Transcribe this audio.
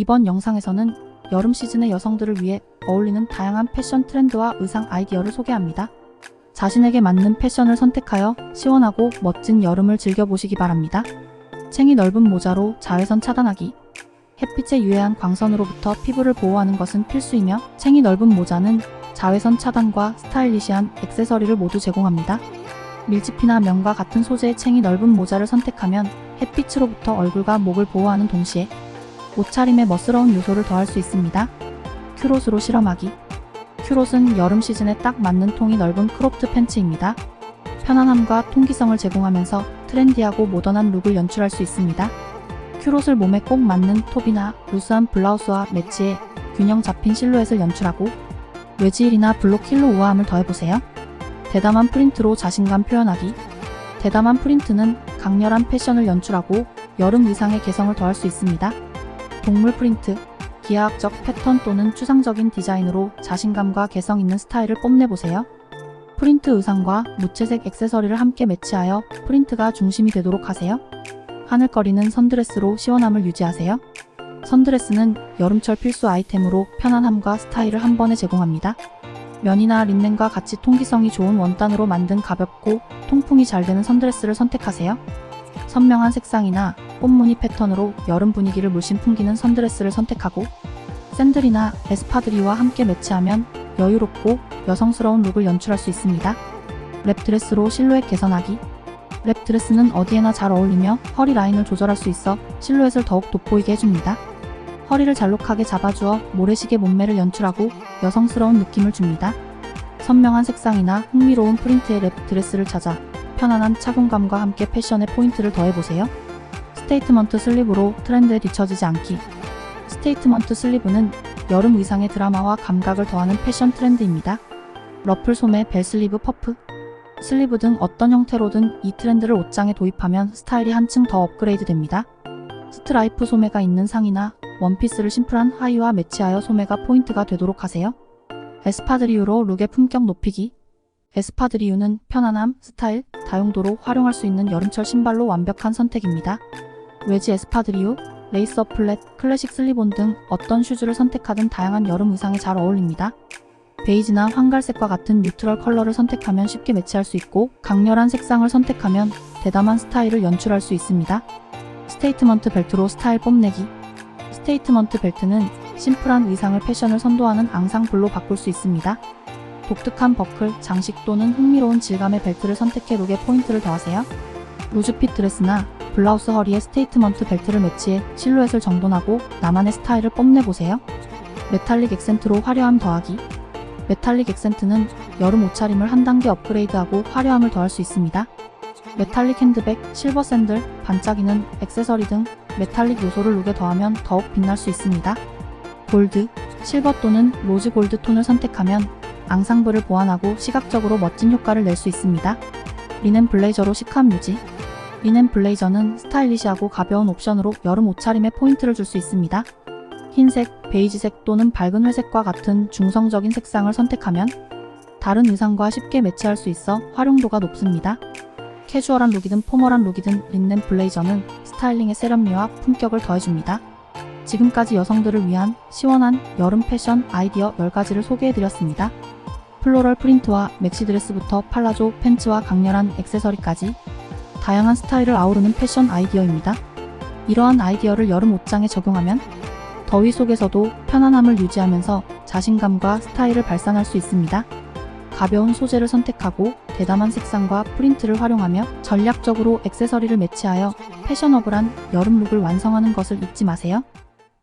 이번 영상에서는 여름 시즌의 여성들을 위해 어울리는 다양한 패션 트렌드와 의상 아이디어를 소개합니다. 자신에게 맞는 패션을 선택하여 시원하고 멋진 여름을 즐겨보시기 바랍니다. 챙이 넓은 모자로 자외선 차단하기. 햇빛에 유해한 광선으로부터 피부를 보호하는 것은 필수이며 챙이 넓은 모자는 자외선 차단과 스타일리시한 액세서리를 모두 제공합니다. 밀짚이나 면과 같은 소재의 챙이 넓은 모자를 선택하면 햇빛으로부터 얼굴과 목을 보호하는 동시에 옷차림에 멋스러운 요소를 더할 수 있습니다. 큐롯으로 실험하기. 큐롯은 여름 시즌에 딱 맞는 통이 넓은 크롭트 팬츠입니다. 편안함과 통기성을 제공하면서 트렌디하고 모던한 룩을 연출할 수 있습니다. 큐롯을 몸에 꼭 맞는 톱이나 루스한 블라우스와 매치해 균형 잡힌 실루엣을 연출하고 외지일이나 블록 힐로 우아함을 더해보세요. 대담한 프린트로 자신감 표현하기. 대담한 프린트는 강렬한 패션을 연출하고 여름 의상의 개성을 더할 수 있습니다. 동물 프린트, 기하학적 패턴 또는 추상적인 디자인으로 자신감과 개성 있는 스타일을 뽐내보세요. 프린트 의상과 무채색 액세서리를 함께 매치하여 프린트가 중심이 되도록 하세요. 하늘거리는 선드레스로 시원함을 유지하세요. 선드레스는 여름철 필수 아이템으로 편안함과 스타일을 한 번에 제공합니다. 면이나 린넨과 같이 통기성이 좋은 원단으로 만든 가볍고 통풍이 잘 되는 선드레스를 선택하세요. 선명한 색상이나 꽃무늬 패턴으로 여름 분위기를 물씬 풍기는 선드레스를 선택하고 샌들이나 에스파드리와 함께 매치하면 여유롭고 여성스러운 룩을 연출할 수 있습니다. 랩 드레스로 실루엣 개선하기 랩 드레스는 어디에나 잘 어울리며 허리 라인을 조절할 수 있어 실루엣을 더욱 돋보이게 해줍니다. 허리를 잘록하게 잡아주어 모래시계 몸매를 연출하고 여성스러운 느낌을 줍니다. 선명한 색상이나 흥미로운 프린트의 랩 드레스를 찾아 편안한 착용감과 함께 패션에 포인트를 더해보세요. 스테이트먼트 슬리브로 트렌드에 뒤처지지 않기. 스테이트먼트 슬리브는 여름 의상의 드라마와 감각을 더하는 패션 트렌드입니다. 러플 소매, 벨 슬리브, 퍼프, 슬리브 등 어떤 형태로든 이 트렌드를 옷장에 도입하면 스타일이 한층 더 업그레이드 됩니다. 스트라이프 소매가 있는 상의나 원피스를 심플한 하의와 매치하여 소매가 포인트가 되도록 하세요. 에스파드리우로 룩의 품격 높이기. 에스파드리우는 편안함, 스타일, 다용도로 활용할 수 있는 여름철 신발로 완벽한 선택입니다. 외지 에스파드리우, 레이스 어플렛, 클래식 슬리본 등 어떤 슈즈를 선택하든 다양한 여름 의상에 잘 어울립니다. 베이지나 황갈색과 같은 뉴트럴 컬러를 선택하면 쉽게 매치할 수 있고 강렬한 색상을 선택하면 대담한 스타일을 연출할 수 있습니다. 스테이트먼트 벨트로 스타일 뽐내기 스테이트먼트 벨트는 심플한 의상을 패션을 선도하는 앙상블로 바꿀 수 있습니다. 독특한 버클, 장식 또는 흥미로운 질감의 벨트를 선택해 룩에 포인트를 더하세요. 루즈핏 드레스나 블라우스 허리에 스테이트먼트 벨트를 매치해 실루엣을 정돈하고 나만의 스타일을 뽐내보세요. 메탈릭 액센트로 화려함 더하기 메탈릭 액센트는 여름 옷차림을 한 단계 업그레이드하고 화려함을 더할 수 있습니다. 메탈릭 핸드백, 실버 샌들, 반짝이는 액세서리 등 메탈릭 요소를 룩에 더하면 더욱 빛날 수 있습니다. 골드, 실버 또는 로즈 골드 톤을 선택하면 앙상블을 보완하고 시각적으로 멋진 효과를 낼 수 있습니다. 리넨 블레이저로 시크함 유지 리넨 블레이저는 스타일리시하고 가벼운 옵션으로 여름 옷차림에 포인트를 줄 수 있습니다. 흰색, 베이지색 또는 밝은 회색과 같은 중성적인 색상을 선택하면 다른 의상과 쉽게 매치할 수 있어 활용도가 높습니다. 캐주얼한 룩이든 포멀한 룩이든 린넨 블레이저는 스타일링의 세련미와 품격을 더해줍니다. 지금까지 여성들을 위한 시원한 여름 패션 아이디어 10가지를 소개해드렸습니다. 플로럴 프린트와 맥시 드레스부터 팔라조, 팬츠와 강렬한 액세서리까지 다양한 스타일을 아우르는 패션 아이디어입니다. 이러한 아이디어를 여름 옷장에 적용하면 더위 속에서도 편안함을 유지하면서 자신감과 스타일을 발산할 수 있습니다. 가벼운 소재를 선택하고 대담한 색상과 프린트를 활용하며 전략적으로 액세서리를 매치하여 패셔너블한 여름 룩을 완성하는 것을 잊지 마세요.